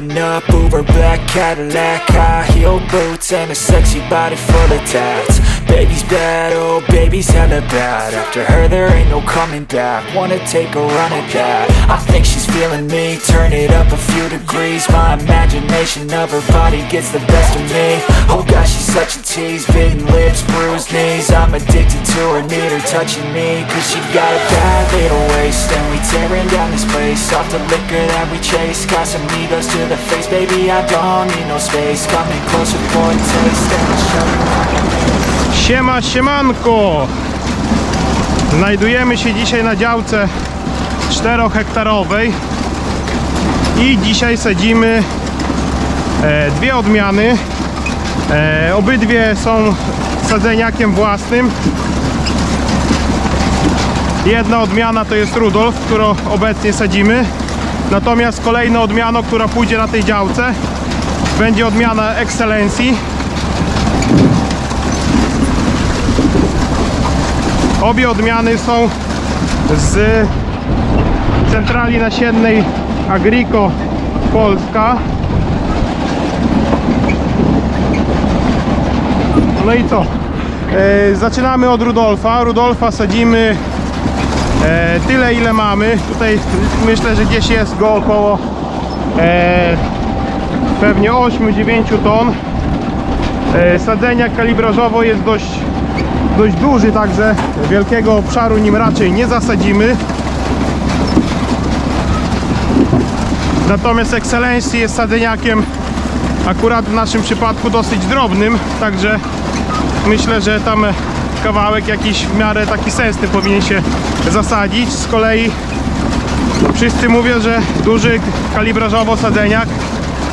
Pulling up Uber black Cadillac High heel boots and a sexy body full of tats. Baby's bad, oh baby's hella bad. After her there ain't no coming back. Wanna take a run at that. I think she's feeling me. Turn it up a few degrees imagination of her body gets the best of me. Oh she's such a tease. Bitten lips, bruised knees. I'm addicted to her, need her touching me. Cause she got a bad little And we tearing down this place. Off the liquor that we chase. Got some egos to the face. Baby, I don't need no space. Coming closer for a taste And I'll show Siema, siemanko! Znajdujemy się dzisiaj na działce 4-hektarowej i dzisiaj sadzimy dwie odmiany. E, obydwie są sadzeniakiem własnym. Jedna odmiana to jest Rudolf, którą obecnie sadzimy. Natomiast kolejna odmiana, która pójdzie na tej działce, będzie odmiana Excellencji. Obie odmiany są z centrali nasiennej Agrico Polska. No i co? E, zaczynamy od Rudolfa. Rudolfa sadzimy e, tyle ile mamy. Tutaj myślę, że gdzieś jest go około e, pewnie 8-9 ton. E, sadzenia kalibrażowo jest dość dość duży, także wielkiego obszaru nim raczej nie zasadzimy. Natomiast Excellency jest sadzeniakiem akurat w naszym przypadku dosyć drobnym, także myślę, że tam kawałek jakiś w miarę taki sensny powinien się zasadzić. Z kolei wszyscy mówią, że duży kalibrażowo sadzeniak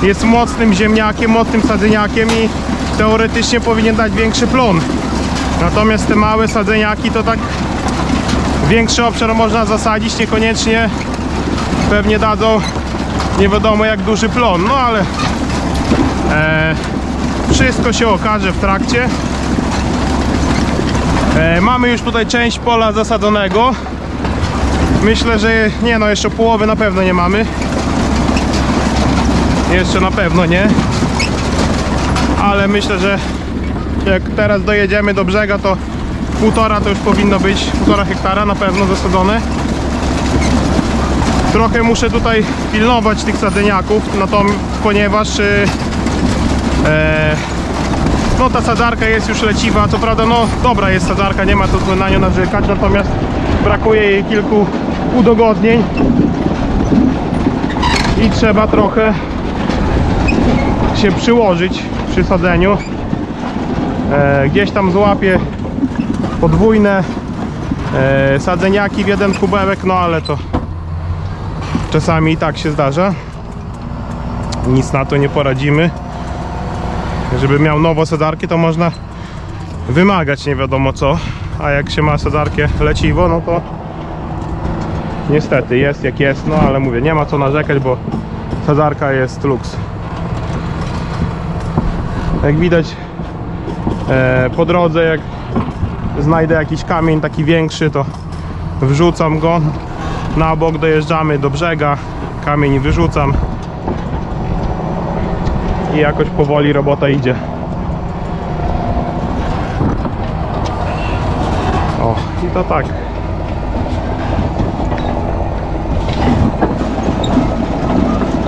jest mocnym ziemniakiem, mocnym sadzeniakiem i teoretycznie powinien dać większy plon. Natomiast te małe sadzeniaki to tak większy obszar można zasadzić, niekoniecznie pewnie dadzą nie wiadomo jak duży plon, no ale e, wszystko się okaże w trakcie. E, mamy już tutaj część pola zasadzonego. Myślę, że nie no, jeszcze połowy na pewno nie mamy. Jeszcze na pewno nie. Ale myślę, że jak teraz dojedziemy do brzega, to półtora to już powinno być, półtora hektara na pewno zasadzone. Trochę muszę tutaj pilnować tych sadzeniaków, no to ponieważ e, no ta sadzarka jest już leciwa, co prawda no dobra jest sadzarka, nie ma co na nią narzekać, natomiast brakuje jej kilku udogodnień. I trzeba trochę się przyłożyć przy sadzeniu. E, gdzieś tam złapię podwójne e, sadzeniaki w jeden kubełek, no ale to czasami i tak się zdarza. Nic na to nie poradzimy żeby miał nowo sadzarki to można wymagać nie wiadomo co. A jak się ma sadzarkę leciwo no to niestety jest jak jest no ale mówię nie ma co narzekać bo sadzarka jest luks. Jak widać e, po drodze jak znajdę jakiś kamień taki większy to wrzucam go. Na bok dojeżdżamy do brzega kamień wyrzucam i jakoś powoli robota idzie. O i to tak.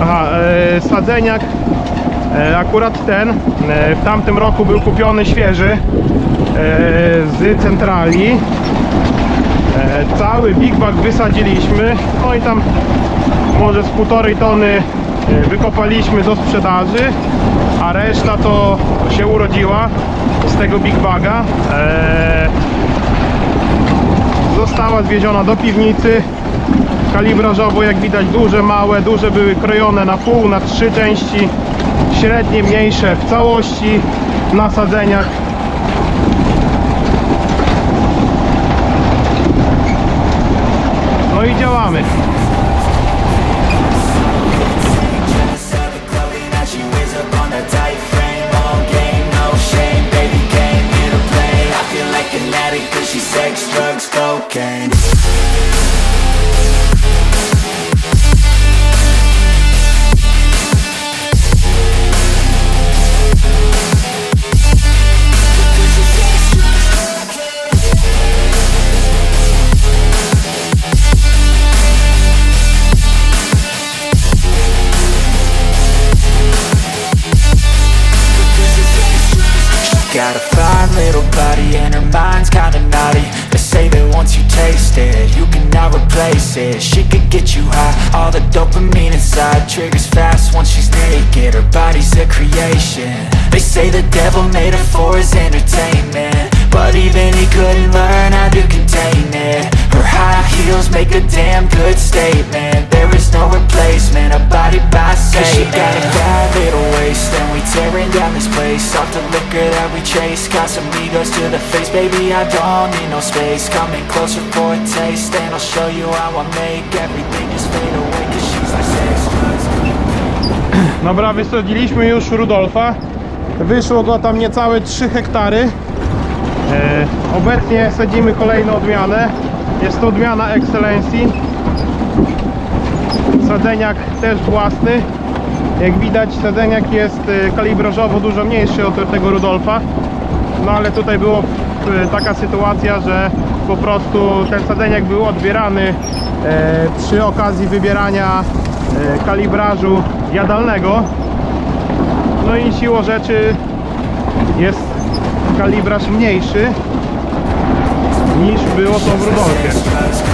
Aha e, sadzeniak e, akurat ten e, w tamtym roku był kupiony świeży e, z centrali. E, cały Big Bag wysadziliśmy no i tam może z półtorej tony e, wykopaliśmy do sprzedaży a reszta to się urodziła z tego Big Baga. E, została zwieziona do piwnicy. Kalibrażowo jak widać duże, małe, duże były krojone na pół, na trzy części. Średnie, mniejsze w całości na sadzeniach. No i działamy. insane. Got a fine little body and her mind's kinda naughty you you cannot replace it. She could get you high, all the dopamine inside Triggers fast once she's naked, her body's a creation. They say the devil made her for his entertainment. But even he couldn't learn how to contain it. Her high heels make a damn good statement. There is no replacement, a body by we to the face Baby, I don't need no space Coming closer for a taste And I'll show you how I make Everything just fade away Cause she's like Dobra, wysadziliśmy już Rudolfa. Wyszło go tam niecałe 3 hektary. E, obecnie sadzimy kolejną odmianę. Jest to odmiana Excellency. Sadzeniak też własny. Jak widać sadzeniak jest e, kalibrażowo dużo mniejszy od tego Rudolfa. No ale tutaj było e, taka sytuacja, że po prostu ten sadzeniak był odbierany e, przy okazji wybierania kalibrażu jadalnego. No i siłą rzeczy jest kalibraż mniejszy niż było to w Rudolfie.